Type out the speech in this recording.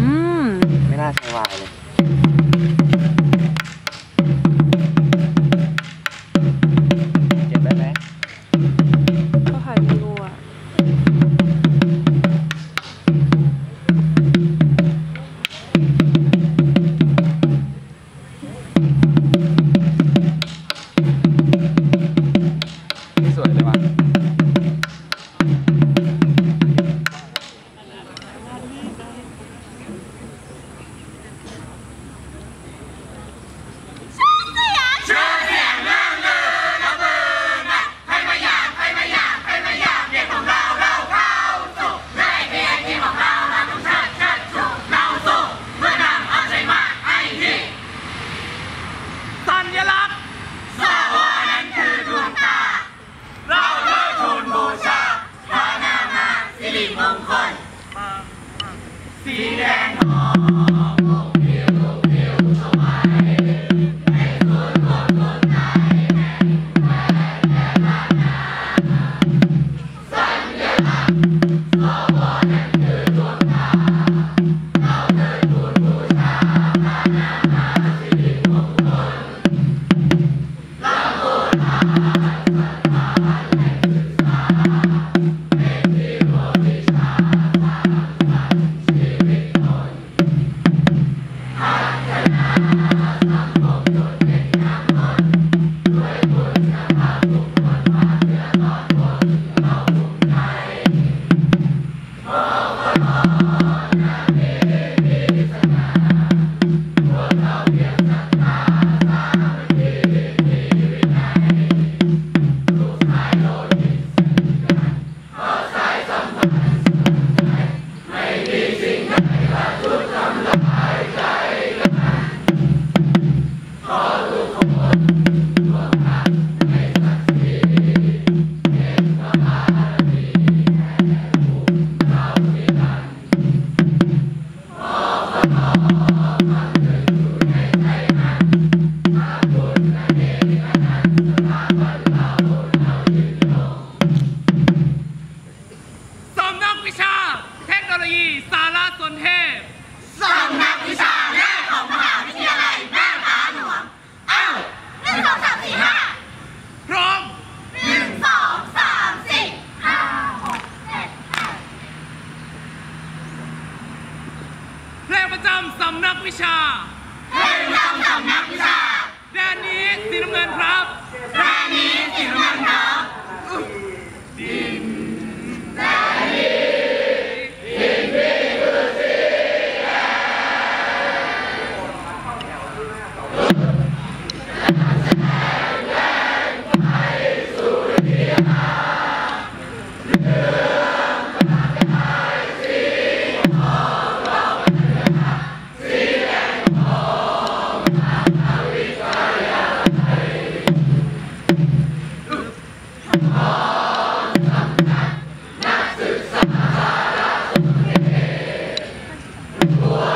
อืม ไม่น่าใช่วายเลย วิชา เทคโนโลยี สารสนเทศสำนักวิชาแรกของมหาวิทยาลัยแม่ฟ้าหลวงอ้าหนึ่งสองสามสี่ห้าพร้อมหนึ่งสองสามสี่ห้าหกเจ็ดแปดเพลงประจำสำนักวิชา เพลงประจำสำนักวิชาแดนนี้สีน้ำเงินครับแดนนี้สีน้ำเงินครับ Whoa.